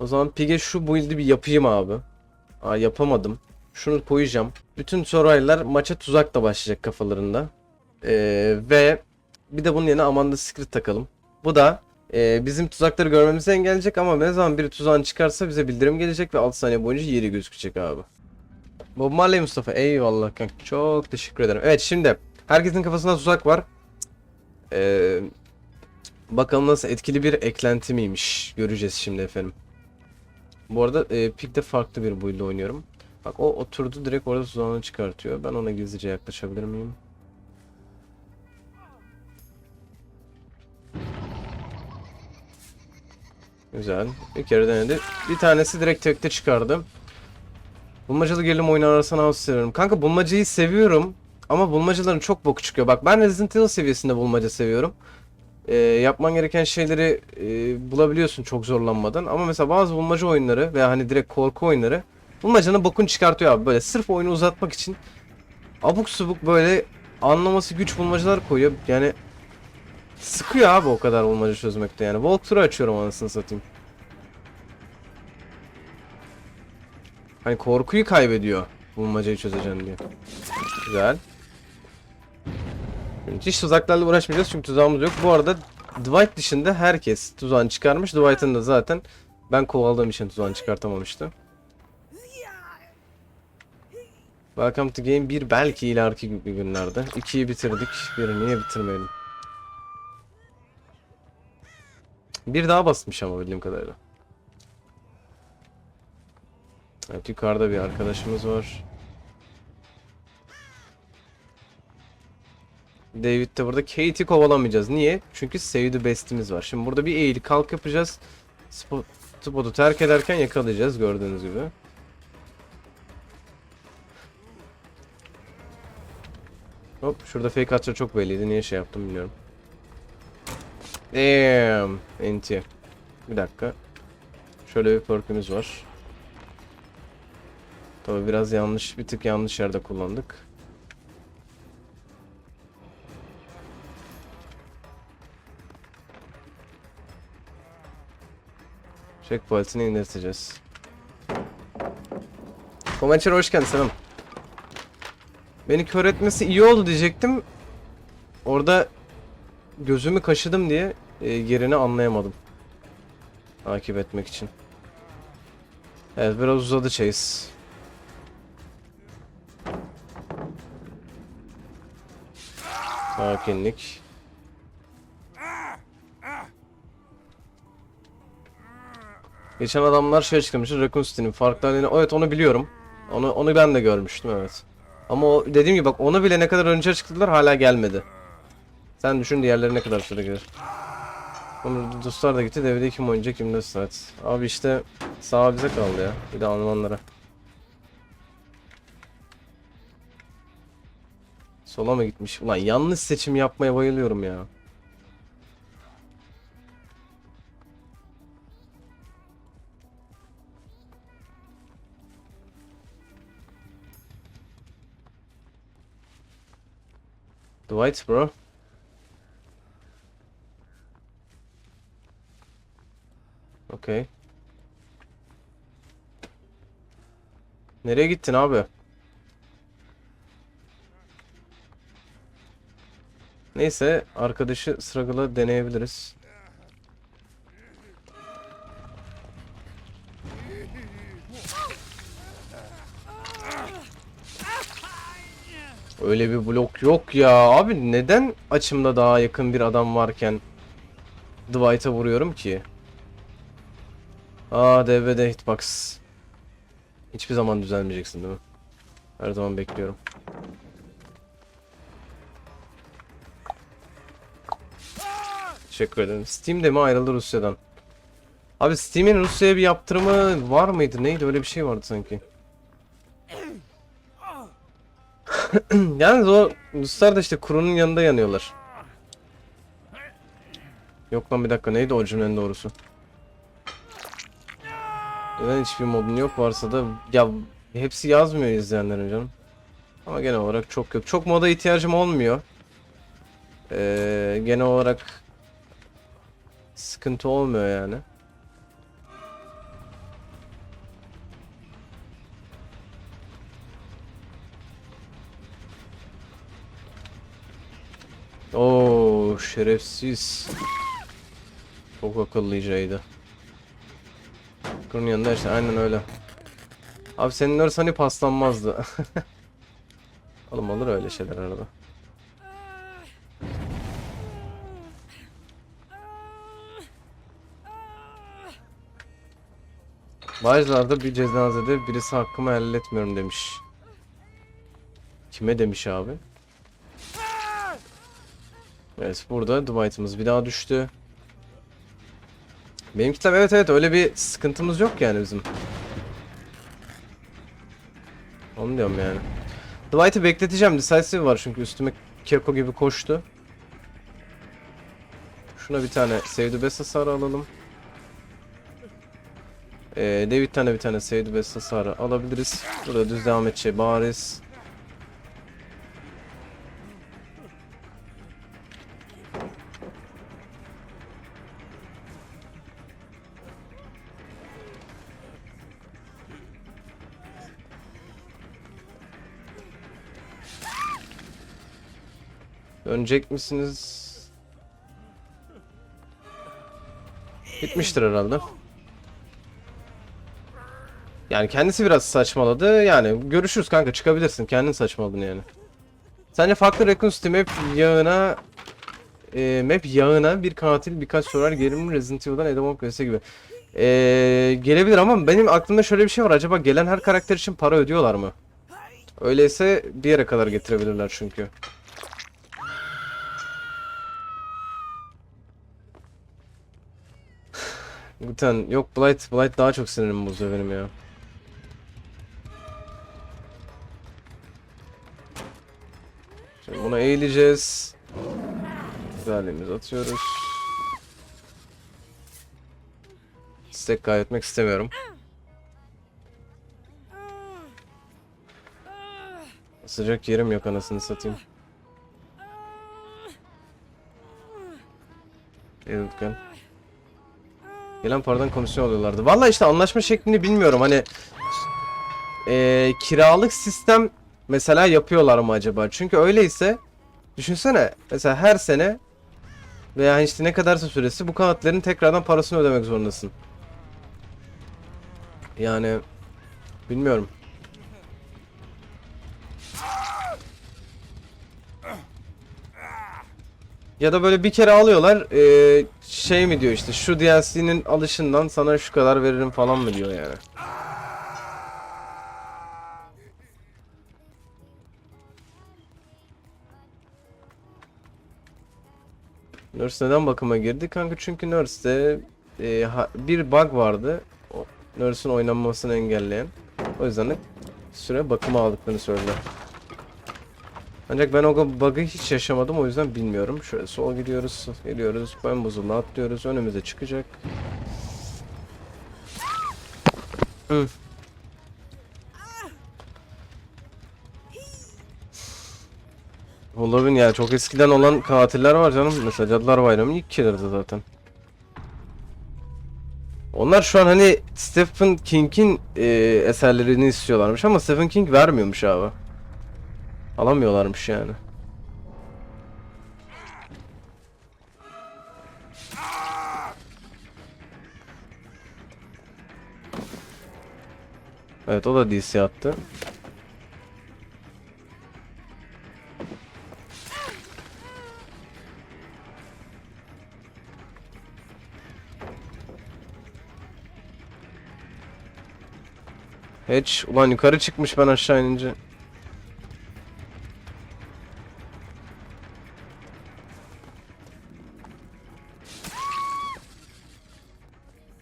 O zaman Pig'e şu build'i bir yapayım abi. Aa yapamadım. Şunu koyacağım. Bütün Soraylar maça tuzakla başlayacak kafalarında. Ee, ve bir de bunun yerine Amanda Secret takalım. Bu da e, bizim tuzakları görmemizi engelleyecek ama ne zaman biri tuzağını çıkarsa bize bildirim gelecek ve 6 saniye boyunca yeri gözükecek abi. Bob Marley Mustafa eyvallah kanka çok teşekkür ederim. Evet şimdi herkesin kafasında tuzak var. Ee, bakalım nasıl etkili bir eklenti miymiş göreceğiz şimdi efendim. Bu arada e, Pig'de farklı bir build oynuyorum. Bak o oturdu direkt orada tuzağını çıkartıyor. Ben ona gizlice yaklaşabilir miyim? Güzel. Bir kere denedi. Bir tanesi direkt tekte çıkardı. Bulmacalı gerilim oyunu arasına house seviyorum. Kanka bulmacayı seviyorum. Ama bulmacaların çok boku çıkıyor. Bak ben Resident Evil seviyesinde bulmaca seviyorum. Ee, yapman gereken şeyleri e, bulabiliyorsun çok zorlanmadan. Ama mesela bazı bulmaca oyunları veya hani direkt korku oyunları bulmacanın bokunu çıkartıyor abi. Böyle sırf oyunu uzatmak için abuk subuk böyle anlaması güç bulmacalar koyuyor. Yani sıkıyor abi o kadar bulmaca çözmekte yani. Walkthrough açıyorum anasını satayım. Hani korkuyu kaybediyor bulmacayı çözeceğim diye. Güzel. Hiç tuzaklarla uğraşmayacağız çünkü tuzağımız yok. Bu arada Dwight dışında herkes tuzağını çıkarmış. Dwight'ın da zaten ben kovaladığım için tuzağını çıkartamamıştı. Welcome to Game 1 belki ileriki gü- günlerde. 2'yi bitirdik. Biri niye bitirmeyelim? Bir daha basmış ama bildiğim kadarıyla. Evet yukarıda bir arkadaşımız var. David de burada Kate'i kovalamayacağız. Niye? Çünkü Save the Best'imiz var. Şimdi burada bir eğil kalk yapacağız. Spot, spotu terk ederken yakalayacağız gördüğünüz gibi. Hop şurada fake atça çok belliydi. Niye şey yaptım bilmiyorum. Damn. Enti. Bir dakika. Şöyle bir perk'ümüz var. Tabi biraz yanlış, bir tık yanlış yerde kullandık. Checkpoint'ini indirteceğiz. Komançer hoş geldin selam. Beni kör etmesi iyi oldu diyecektim. Orada gözümü kaşıdım diye e, yerini anlayamadım. Takip etmek için. Evet biraz uzadı chase. Sakinlik. Geçen adamlar şey çıkmıştı Raccoon City'nin farklarını evet onu biliyorum. Onu onu ben de görmüştüm evet. Ama o dediğim gibi bak onu bile ne kadar önce çıktılar hala gelmedi. Sen düşün diğerleri ne kadar süre gelir. Onu dostlar da gitti devrede kim oynayacak 24 saat. Abi işte sağ bize kaldı ya. Bir de Almanlara. Sola mı gitmiş? Ulan yanlış seçim yapmaya bayılıyorum ya. Dwight bro. Okey. Nereye gittin abi? Neyse arkadaşı Struggle'ı deneyebiliriz. Öyle bir blok yok ya. Abi neden açımda daha yakın bir adam varken Dwight'a vuruyorum ki? Aa DVD hitbox. Hiçbir zaman düzelmeyeceksin değil mi? Her zaman bekliyorum. Teşekkür ederim. Steam'de mi ayrıldı Rusya'dan? Abi Steam'in Rusya'ya bir yaptırımı var mıydı? Neydi? Öyle bir şey vardı sanki. Yalnız o Ruslar da işte kurunun yanında yanıyorlar. Yok lan bir dakika neydi o cümlenin doğrusu? Neden hiçbir modun yok varsa da ya hepsi yazmıyor izleyenlerin canım. Ama genel olarak çok yok. Çok moda ihtiyacım olmuyor. Ee, genel olarak sıkıntı olmuyor yani. Şerefsiz. Çok akıllıcaydı. Bunun yanında işte aynen öyle. Abi senin örs hani paslanmazdı. Oğlum olur öyle şeyler arada. Bağcılar'da bir cenazede birisi hakkımı helal etmiyorum demiş. Kime demiş abi? Evet burada Dwight'ımız bir daha düştü. Benim kitap evet evet öyle bir sıkıntımız yok yani bizim. Onu diyorum yani. Dwight'ı bekleteceğim. Decisive var çünkü üstüme Keko gibi koştu. Şuna bir tane Save the Best hasarı alalım. Ee, David tane bir tane Save the Best hasarı alabiliriz. Burada düz devam edecek bariz. Dönecek misiniz? Bitmiştir herhalde. Yani kendisi biraz saçmaladı. Yani görüşürüz kanka çıkabilirsin. Kendin saçmaladın yani. Sence farklı Raccoon City map yağına e, map yağına bir katil birkaç sorar gerilim Resident Evil'dan Edamon vs gibi. E, gelebilir ama benim aklımda şöyle bir şey var. Acaba gelen her karakter için para ödüyorlar mı? Öyleyse bir yere kadar getirebilirler çünkü. Guten yok Blight Blight daha çok sinirimi bozuyor benim ya. Şimdi buna eğileceğiz. Güzelliğimizi atıyoruz. Stack kaybetmek istemiyorum. Sıcak yerim yok anasını satayım. Eğilirken. Gelen paradan komisyon alıyorlardı. Vallahi işte anlaşma şeklini bilmiyorum. Hani eee, kiralık sistem mesela yapıyorlar mı acaba? Çünkü öyleyse düşünsene mesela her sene veya işte ne kadarsa süresi bu kanatların tekrardan parasını ödemek zorundasın. Yani bilmiyorum. Ya da böyle bir kere alıyorlar eee, şey mi diyor işte şu DLC'nin alışından sana şu kadar veririm falan mı diyor yani. Nurse neden bakıma girdi? Kanka çünkü Nurse'de eee, ha- bir bug vardı. Nurse'un oynanmasını engelleyen. O yüzden de süre bakıma aldıklarını söylediler. Ancak ben o bug'ı hiç yaşamadım o yüzden bilmiyorum. Şöyle sol gidiyoruz, geliyoruz, ön buzuluna atlıyoruz, önümüze çıkacak. Hı. Halloween ya çok eskiden olan katiller var canım. Mesela Cadılar Bayramı ilk killer'dı zaten. Onlar şu an hani Stephen King'in e, eserlerini istiyorlarmış ama Stephen King vermiyormuş abi. Alamıyorlarmış yani. Evet o da DC attı. Hiç ulan yukarı çıkmış ben aşağı inince.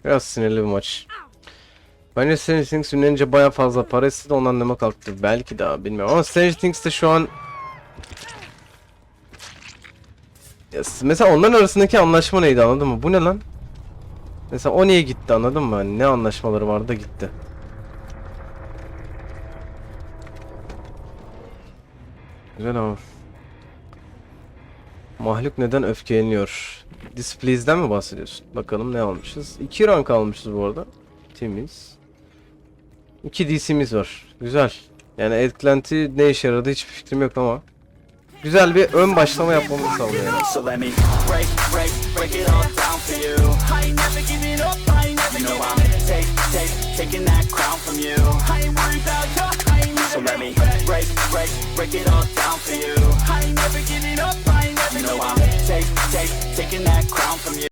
Biraz sinirli bir maç. Bence Stranger Things ünlenince baya fazla para istedi ondan deme kalktı. Belki daha bilmiyorum ama Stranger Things'te şu an Ya Mesela onların arasındaki anlaşma neydi anladın mı? Bu ne lan? Mesela o niye gitti anladın mı? Hani ne anlaşmaları vardı da gitti. Güzel ama. Mahluk neden öfkeleniyor? Displease'den mi bahsediyorsun? Bakalım ne almışız? 2 rank almışız bu arada. Temiz. 2 DC'miz var. Güzel. Yani Ed Clanty ne işe yaradı hiçbir fikrim yok ama. güzel bir ön başlama yapmamızı sağlıyor. yani. So let me break, break, break it all down for you. I ain't never giving up, You know I'm take, take, taking that crown from you.